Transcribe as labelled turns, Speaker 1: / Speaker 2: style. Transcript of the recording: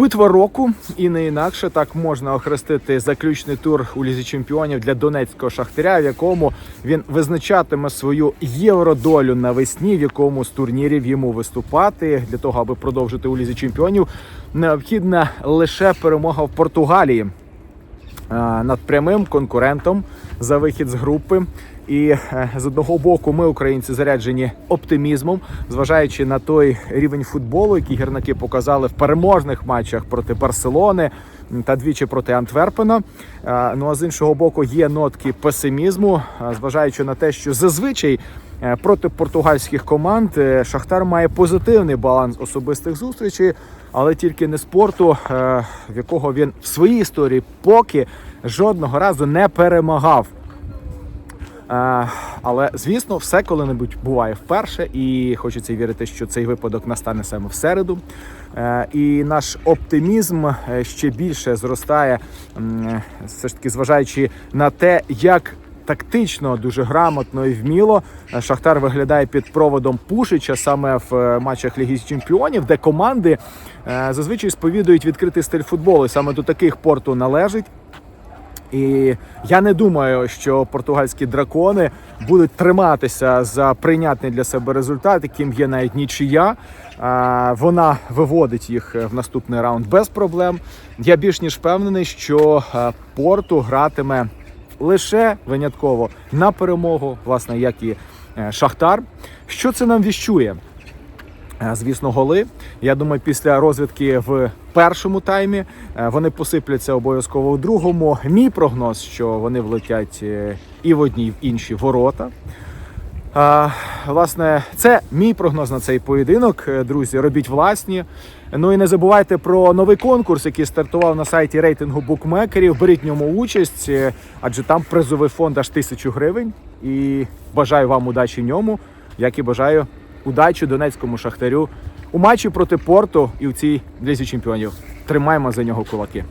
Speaker 1: Битва року і не інакше так можна охрестити заключний тур у лізі чемпіонів для донецького шахтаря, в якому він визначатиме свою євродолю навесні, в якому з турнірів йому виступати для того, аби продовжити у лізі чемпіонів. Необхідна лише перемога в Португалії над прямим конкурентом за вихід з групи. І е, з одного боку, ми, українці, заряджені оптимізмом, зважаючи на той рівень футболу, який гірники показали в переможних матчах проти Барселони та двічі проти Антверпена. Е, Ну а з іншого боку, є нотки песимізму, е, зважаючи на те, що зазвичай е, проти португальських команд е, Шахтар має позитивний баланс особистих зустрічей, але тільки не спорту, е, в якого він в своїй історії поки жодного разу не перемагав. Е, Але звісно, все коли-небудь буває вперше, і хочеться вірити, що цей випадок настане саме в середу. Е, І наш оптимізм е, ще більше зростає, е, все ж таки, зважаючи на те, як тактично, дуже грамотно і вміло е, Шахтар виглядає під проводом Пушича саме в е, матчах Ліги Чемпіонів, де команди е, зазвичай сповідують відкритий стиль футболу. Саме до таких порту належить. І я не думаю, що португальські дракони будуть триматися за прийнятний для себе результат, яким є навіть нічия. Вона виводить їх в наступний раунд без проблем. Я більш ніж впевнений, що порту гратиме лише винятково на перемогу, власне, як і е, Шахтар. Що це нам віщує? Е, Звісно, голи. Я думаю, після розвідки в першому таймі е, вони посипляться обов'язково у другому. Мій прогноз, що вони влетять і в одні, і в інші ворота. А, власне, це мій прогноз на цей поєдинок. Е, Друзі, робіть власні. Ну і не забувайте про новий конкурс, який стартував на сайті рейтингу букмекерів. Беріть в ньому участь, е, адже там призовий фонд аж тисячу гривень. І бажаю вам удачі ньому, як і бажаю удачі донецькому шахтарю у матчі проти порту і в цій лізі чемпіонів. Тримаємо за нього кулаки.